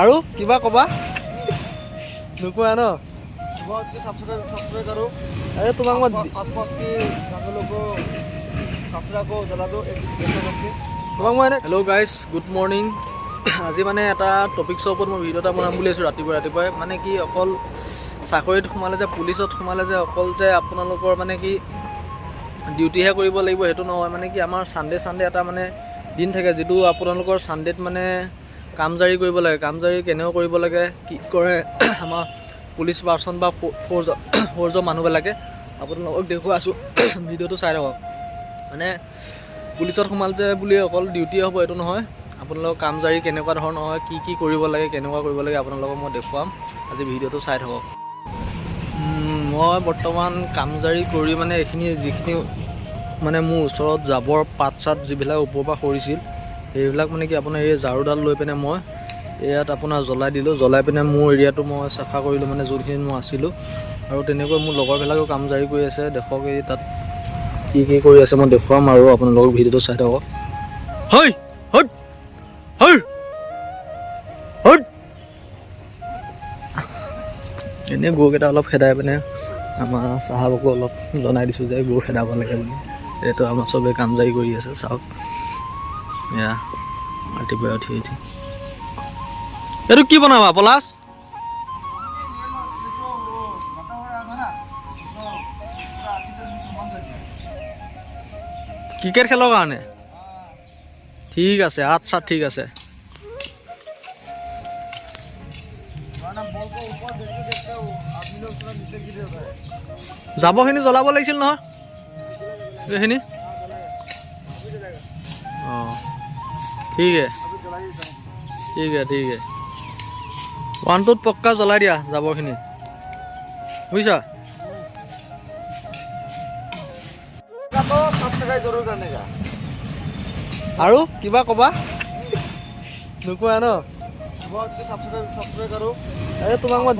আৰু কিবা কবা? নোকোৱা ন? আৰে তোমাক মই হেল্ল' গাইজ গুড মৰ্ণিং আজি মানে এটা টপিকছৰ ওপৰত মই ভিডিঅ' এটা বনাম বুলি আছোঁ ৰাতিপুৱা ৰাতিপুৱাই। মানে কি অকল চাকৰিত সোমালে যে পুলিচত সোমালে যে অকল যে আপোনালোকৰ মানে কি ডিউটিহে কৰিব লাগিব সেইটো নহয়। মানে কি আমাৰ ছানডে' ছানডে' এটা মানে দিন থাকে যিটো আপোনালোকৰ ছানডেত মানে কাম জাৰি কৰিব লাগে কাম জাৰি কেনেও কৰিব লাগে কি কৰে আমাৰ পুলিচ পাৰ্চন বা ফ'ৰ্জ ফ'ৰ্জৰ মানুহবিলাকে আপোনালোকক দেখুৱাইছোঁ ভিডিঅ'টো চাই থাকক। মানে পুলিচত সোমাল যে বুলি অকল ডিউটি হ'ব এইটো নহয়। আপোনালোকৰ কাম জাৰি কেনেকুৱা ধৰণৰ হয় কি কি কৰিব লাগে কেনেকুৱা কৰিব লাগে আপোনালোকক মই দেখুৱাম। আজি ভিডিঅ'টো চাই থাকক। মই বৰ্তমান কাম জাৰি কৰি মানে এইখিনি যিখিনি মানে মোৰ ওচৰত জাবৰ পাত চাত যিবিলাক ওপৰৰ পৰা সৰিছিল সেইবিলাক মানে কি আপোনাৰ এই ঝাৰুডাল লৈ পিনে মই ইয়াত আপোনাৰ জ্বলাই দিলোঁ। জ্বলাই পিনে মোৰ এৰিয়াটো মই চাফা কৰিলোঁ মানে যোনখিনি মই আছিলোঁ। আৰু তেনেকৈ মোৰ লগৰবিলাকেও কাম জাৰি কৰি আছে। দেখক এই তাত কি কি কৰি আছে মই দেখুৱাম আৰু আপোনালোকক ভিডিঅ'টো চাই থাকক। হয় হট হয় হট। এনেই গৰুকেইটা অলপ খেদাই পিনে আমাৰ চাহাবকো অলপ জনাই দিছোঁ যে গৰু খেদাব লাগে বুলি। এইটো আমাৰ চবে কাম জাৰি কৰি আছে, চাওক। এয়া ৰাতিপুৱাই উঠি উঠি। এইটো কি বনাবা পলাছ ক্ৰিকেট খেলৰ কাৰণে? ঠিক আছে আচ্ছা ঠিক আছে। জাবৰখিনি জ্বলাব লাগিছিল নহয়। এইখিনি অঁ ঠিক আছে अभी जलाई देता हूँ ঠিক আছে ঠিক আছে ওৱানটোত পক্কা জ্বলাই দিয়া জাবৰখিনি বুজিছা का तो सब्सक्राइब जरूर करने का আৰু কিবা ক'বা নোকোৱা ন बहुत की सब्सक्राइब सब्सक्राइब करो এই তোমাক মই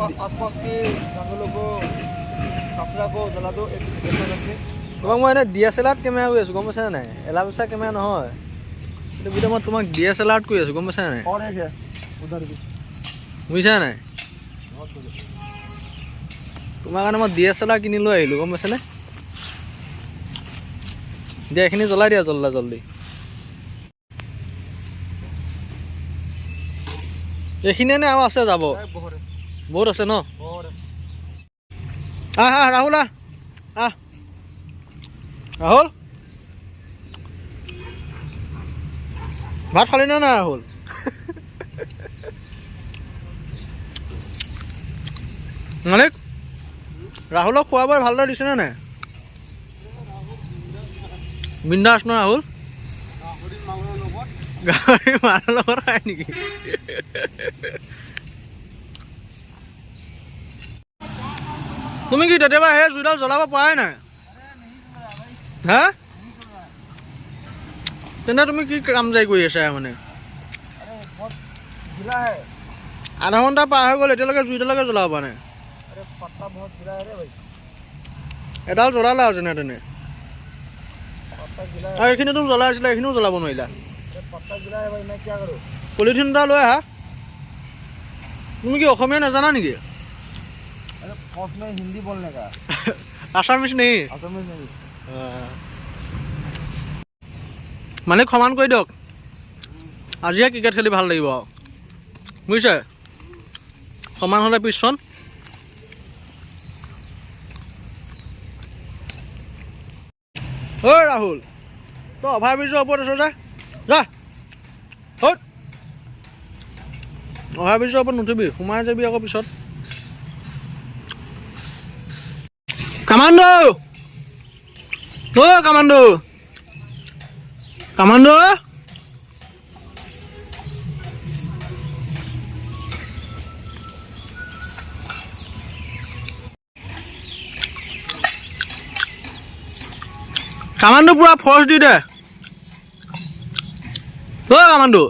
তোমাক মই এনেই ডি এছ এল আৰত কেমেৰা কৰি আছোঁ গম পাইছা নাই? এলাপিচা কেমেৰা নহয়। কিন্তু গোটেই মই তোমাক ডি এছ এল আৰত কৰি আছোঁ গম পাইছা নাই? বুজিছা নাই? তোমাৰ কাৰণে মই ডি এছ এল আৰ কিনি লৈ আহিলোঁ গম পাইছানে? দিয়া এইখিনি জ্বলাই দিয়া জল্দা জল্দি। এইখিনিয়ে নে আৰু আছে যাব? বহুত আছে ন? আহ আহ ৰাহুল আহ আহ। ৰাহুল? ভাত খালি নে নাই ৰাহুল? মালিক ৰাহুলক খোৱা বোৱা ভালদৰে দিছেনে নাই? বিন্দাছ ন ৰাহুল? গাহৰি লগত খাই নেকি? তুমি কি কেতিয়াবা সেই জুইডাল জ্বলাব পৰাই নাই? হ্যাঁ তেনে তুমি কি কাম যাই কৰি আছা মানে? আধা ঘণ্টা পাৰ হৈ গ'ল এতিয়ালৈকে জুইটালৈকে জ্বলাব মানে এডাল জ্বলালে আৰু যেনে তেনে। আৰু এইখিনি তুমি জ্বলাই আছিলা এইখিনিও জ্বলাব নোৱাৰিলা। পলিথিন এটা লৈ আহা। তুমি কি অসমীয়া নাজানা নেকি? আছামিছ নেই মানে সমান কৰি দিয়ক। আজিহে ক্ৰিকেট খেলি ভাল লাগিব আৰু। বুজিছে? সমান হ'লে পিছখন ঐ ৰাহুল তই অভাৰ ব্ৰিজৰ ওপৰত আছ যে। যা। হত অভাৰ ব্ৰিজৰ ওপৰত নুঠিবি সোমাই যাবি আকৌ পিছত। কামাণ্ডো! অ কামান্ডো। কামান্ডো? কামাণ্ডো পুৰা ফর্স দি দে অ কামাণ্ডো